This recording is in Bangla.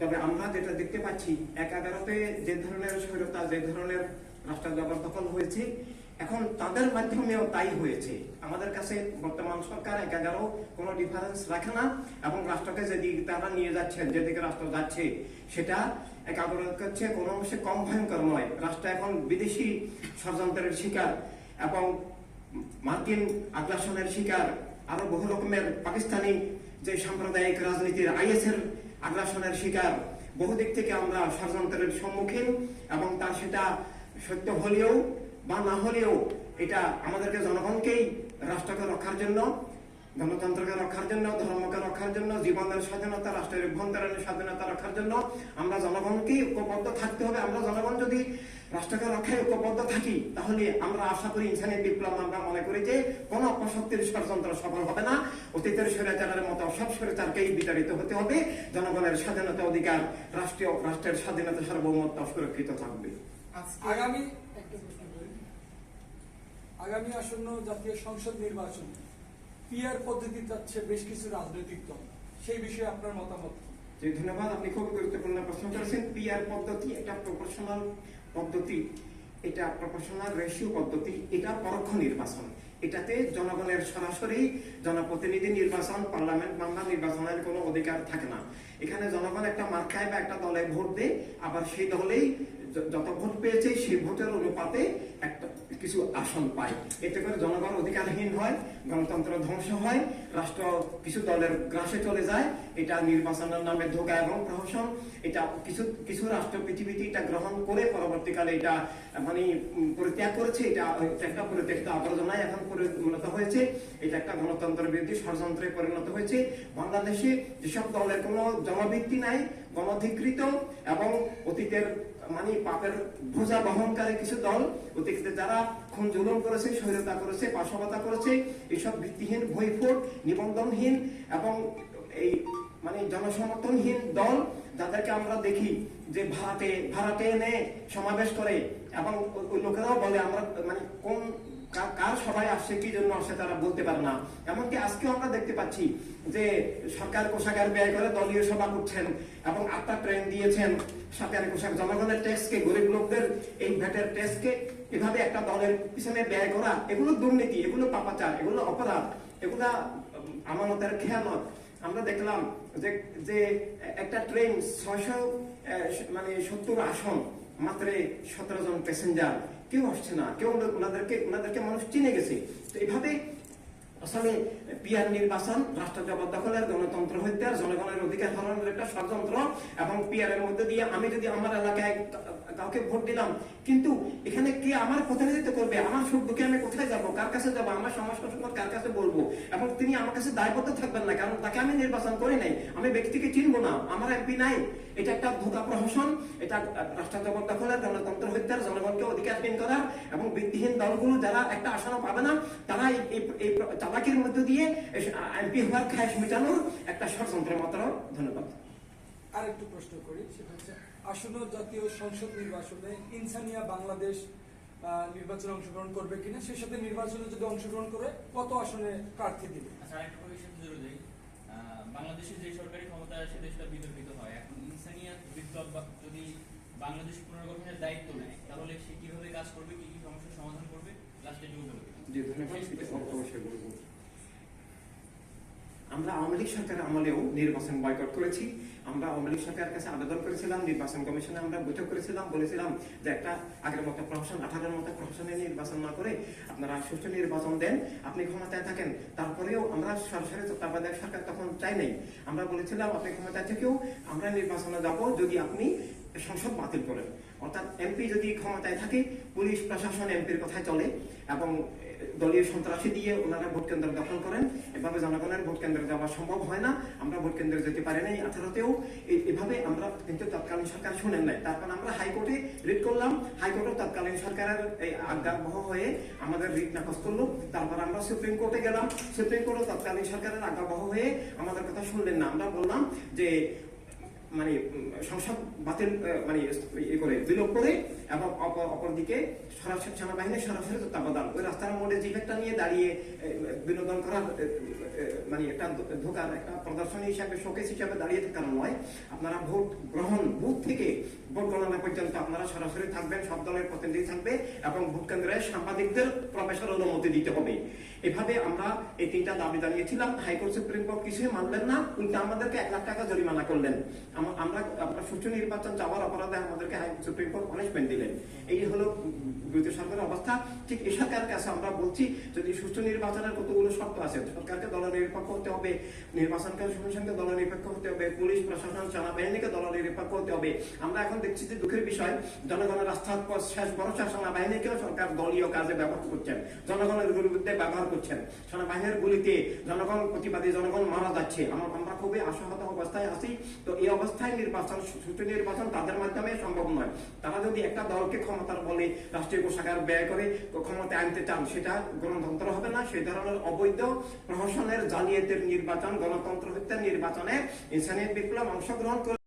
তবে আমরা যেটা দেখতে পাচ্ছি, এক এগারোতে যে ধরনের স্বৈরতা, যে ধরনের রাষ্ট্র জবরদখল হয়েছে, এখন তাদের মাধ্যমেও তাই হয়েছে। আমাদের কাছে বর্তমান সরকার এক এগারো কোনো ডিফারেন্স রাখে না এবং রাষ্ট্রকে যেদিকে তারা নিয়ে যাচ্ছেন, যেদিকে রাষ্ট্র যাচ্ছে, সেটা একাগ্র হচ্ছে কোনো অংশে কম ভয়ঙ্কর নয়। রাষ্ট্র এখন বিদেশি ষড়যন্ত্রের শিকার এবং মার্কিন আগ্রাসনের শিকার। আরও বহু রকমের পাকিস্তানি যে সাম্প্রদায়িক রাজনীতির আইএসের আগ্রাসনের শিকার। বহু দিক থেকে আমরা ষড়যন্ত্রের সম্মুখীন এবং তার সেটা সত্য হলেও বা না হলেও এটা আমাদেরকে জনগণকেই রাষ্ট্রকে রক্ষার জন্য, গণতন্ত্রকে রক্ষার জন্য, ধর্মকে রক্ষার জন্য, জীবনের স্বাধীনতা, রাষ্ট্রের অভ্যন্তরীণ স্বাধীনতা রক্ষার জন্য আমরা জনগণকেই ঐক্যবদ্ধ থাকতে হবে। আমরা জনগণ যদি রাষ্ট্রকে রক্ষায় ঐক্যবদ্ধ থাকি, তাহলে আমরা আশা করি ইনসানি বিপ্লব আমরা মনে করি যে কোনো অপশক্তির ষড়যন্ত্র সফল হবে না। অতীতের স্বৈরাচারের মতো সব স্বৈরাচারকেই বিতাড়িত হতে হবে। জনগণের স্বাধীনতা অধিকার রাষ্ট্রীয় রাষ্ট্রের স্বাধীনতা সার্বভৌমত্ব সুরক্ষিত থাকবে। আগামী একটা আগামী আসন্ন জাতীয় সংসদ নির্বাচন পিআর পদ্ধতি চাচ্ছে বেশ কিছু রাজনৈতিক দল? সেই বিষয়ে আপনার মতামত ধন্যবাদ। আপনি খুব গুরুত্বপূর্ণ প্রশ্ন করেছেন। পিআর পদ্ধতি এটা প্রপোর্শনাল পদ্ধতি। এটা প্রফেশনাল রেশিও পদ্ধতি, এটা পরোক্ষ নির্বাচন। এটাতে জনগণের সরাসরি জনপ্রতিনিধি নির্বাচন, পার্লামেন্ট মামলা নির্বাচনের কোনো অধিকার থাকে না। এখানে জনগণ একটা মার্কায় বা একটা দলে ভোট দেয়, আবার সেই দলেই যত ভোট পেয়েছে সেই ভোটের অনুপাতে একটা কিছু আসন পায়। এতে করে জনগণ অধিকারহীন হয়, গণতন্ত্র ধ্বংস হয়, রাষ্ট্র কিছু দলের গ্রাসে চলে যায়, এটা নির্বাচনের নামে ধোকা এবং প্রহসন, এটা কিছু কিছু রাষ্ট্র পৃথিবীতে এটা গ্রহণ করে পরবর্তীকালে এটা মানে পরিত্যাগ করেছে, এটা একটা পরিত্যক্ত আবর্জনায় এখন পরিণত হয়েছে, এটা একটা গণতন্ত্র বিরোধী ষড়যন্ত্রে পরিণত হয়েছে। বাংলাদেশে যেসব দলের কোনো জনভিত্তি নাই, গণধিকৃত এবং অতীতের মানে পাপের বোঝা বহনকারী কিছু দল অতীতে যারা খুন জুলুম করেছে স্বৈরতা করেছে পাশবতা করেছে এইসব ভিত্তিহীন বইফোট নিবন্ধনহীন এবং এই মানে জনসমর্থনহীন দল যাদেরকে আমরা দেখি যে ভাড়াটে ভাড়াটে এনে সমাবেশ করে এবং লোকেরাও বলে আমরা মানে কোন কার সবাই আসছে, কি জন্য আসছে তারা বলতে পারে না। এমনকি আজকেও আমরা দেখতে পাচ্ছি যে সরকার কোষাগার ব্যয় করে দলীয় সভা করছেন এবং আটটা ট্রেন দিয়েছেন। সরকারি কোষাগার জনগণের ট্যাক্সকে গরিব লোকদের এই ভ্যাটের ট্যাক্সকে এভাবে একটা দলের পিছনে ব্যয় করা, এগুলো দুর্নীতি, এগুলো পাপাচার, এগুলো অপরাধ, এগুলা আমানতের খেয়ানত। আমরা দেখলাম যে যে একটা ট্রেন ছয়শো মানে সত্তর আসন, মাত্র সতেরো জন প্যাসেঞ্জার কেউ আসছে না, কেউ ওনাদেরকে ওনাদেরকে মানুষ চিনে গেছে। তো এইভাবে আসলে পিয়ার নির্বাচন রাষ্ট্র জবরদখলের গণতন্ত্র হত্যার জনগণের অধিকার হরণের একটা ষড়যন্ত্র এবং পিয়ারের মধ্যে দিয়ে আমি যদি আমার এলাকায় কাউকে ভোট দিলাম, কিন্তু এখানে কে আমার প্রতিনিধিত্ব করবে? আমার সুখ দুঃখে আমি কোথায় যাব? কার কাছে যাব? আমার সমস্যা সংবাদ কার কাছে বলব? এবং তিনি আমার কাছে দায়বদ্ধ থাকবেন না, কারণ তাকে আমি নির্বাচন করি নাই। আমি ব্যক্তিকে চিনবো না, আমার এমপি নাই। এটা একটা ধোকা প্রহসন, এটা রাষ্ট্র জবরদখলের গণতন্ত্র হত্যার জনগণকে অধিকারহীন করার এবং ভিত্তিহীন দলগুলো যারা একটা আসনও পাবে না তারা এই- চালাকির মধ্যে দিয়ে এমপি হওয়ার খায়স মেটানোর একটা ষড়যন্ত্র মাত্র ধন্যবাদ। আর একটু প্রশ্ন করি সেটা হচ্ছে আসন্ন জাতীয় সংসদ নির্বাচনে ইনসানিয়া বাংলাদেশ আহ, নির্বাচনে অংশগ্রহণ করবে কিনা সেই সাথে নির্বাচনে যদি অংশগ্রহণ করে কত আসনে প্রার্থী দিবে? আচ্ছা আরেকটা বাংলাদেশে যে সরকারি ক্ষমতা আছে সেটা বিতর্কিত হয়। এখন ইনসানিয়া বিপ্লব বা- যদি বাংলাদেশ পুনর্গঠনের দায়িত্ব নেয় তাহলে সে কীভাবে কাজ করবে কি কি সমস্যার সমাধান করবে লাস্টে যোগ দেবে যে ধন্যবাদ সেটা অবশ্যই বলব আমরা আওয়ামী লীগ সরকারের আমলেও নির্বাচন বয়কট করেছি। আমরা আওয়ামী লীগ সরকারের কাছে আবেদন করেছিলাম, নির্বাচন কমিশনে আমরা বৈঠক করেছিলাম, বলেছিলাম যে একটা আগের মতো প্রহসন আঠারোর মতো প্রহসনে নির্বাচন না করে আপনারা সুষ্ঠু নির্বাচন দেন, আপনি ক্ষমতায় থাকেন। তারপরেও আমরা সরাসরি তত্ত্বাবধায়ক সরকার তখন চাই নাই। আমরা বলেছিলাম, আপনি ক্ষমতায় থেকেও আমরা নির্বাচনে যাব। যদি আপনি সংসদ বাতিল করেন অর্থাৎ এমপি যদি ক্ষমতায় থাকে, পুলিশ, প্রশাসন এমপির কথায় চলে এবং দলীয় সন্ত্রাসী দিয়ে ওনারা ভোট কেন্দ্র দখল করেন। এভাবে জনগণের ভোট কেন্দ্রে যাওয়া সম্ভব হয় না। আমরা ভোট কেন্দ্রে যেতে পারি নাই আঠারোতেও। এভাবে আমরা কিন্তু তৎকালীন সরকার শুনেন নাই। তারপর আমরা হাইকোর্টে রিট করলাম। হাইকোর্টও তৎকালীন সরকারের এই আজ্ঞাবহ হয়ে আমাদের রিট নাকচ করল। তারপর আমরা সুপ্রিম কোর্টে গেলাম। সুপ্রিম কোর্টও তৎকালীন সরকারের আজ্ঞাবহ হয়ে আমাদের কথা শুনলেন না। আমরা বললাম যে মানে সংসদ বাতিল মানে ইয়ে করে বিলোপ করে, এবং অপরদিকে সরাসরি সেনাবাহিনী সরাসরি তত্ত্বাবধান। ওই রাস্তার মোড়ে জিভেটটা নিয়ে দাঁড়িয়ে বিনোদন করার মানে একটা ধোকার, একটা প্রদর্শনী হিসাবে, শোকেস হিসাবে দাঁড়িয়ে থাকার নয়। আপনারা ভোট গ্রহণ, বুথ থেকে ভোট গণনা পর্যন্ত আপনারা সরাসরি থাকবেন, সব দলের প্রতিনিধি থাকবে, এবং ভোট কেন্দ্রে সাংবাদিকদের প্রবেশের অনুমতি দিতে হবে। এভাবে আমরা এই তিনটা দাবি জানিয়েছিলাম। হাইকোর্ট সুপ্রিম কোর্ট কিছুই মানলেন না। উল্টা আমাদেরকে এক লাখ টাকা জরিমানা করলেন। আমরা আমরা সুষ্ঠু নির্বাচন অপরাধে আমাদেরকে সুপ্রিম কোর্ট পানিশমেন্ট দিলেন। এই হলো বিরোধী সরকারের অবস্থা। ঠিক এই সরকারের কাছে আমরা বলছি, যদি সুষ্ঠু নির্বাচনের কতগুলো শর্ত আছে, সরকারকে হতে হবে, নির্বাচন কমিশনকে দল নিরপেক্ষ হতে হবে, পুলিশ প্রশাসন, সেনাবাহিনীকে হতে হবে। আমরা এখন দেখছি যে দুঃখের বিষয়, জনগণের রাস্তার পর শেষ ভরসা সেনাবাহিনীকেও সরকার দলীয় কাজে ব্যবহার করছেন। জনগণের বিরুদ্ধে ব্যবহার করছেন। সেনাবাহিনীর গুলিতে জনগণ প্রতিবাদী জনগণ মারা যাচ্ছে। আমরা খুবই আশাহত অবস্থায় আছি। তো এই অবস্থায় নির্বাচন সুষ্ঠু নির্বাচন তাদের মাধ্যমে সম্ভব নয়। তারা যদি একটা দলকে ক্ষমতার বলে রাষ্ট্রীয় কোষাগার ব্যয় করে ক্ষমতায় আনতে চান, সেটা গণতন্ত্র হবে না। সেই ধরনের অবৈধ প্রহসনের জালিয়াতের নির্বাচন গণতন্ত্র হত্যার নির্বাচনে ইনসানিয়ত বিপ্লব অংশগ্রহণ করে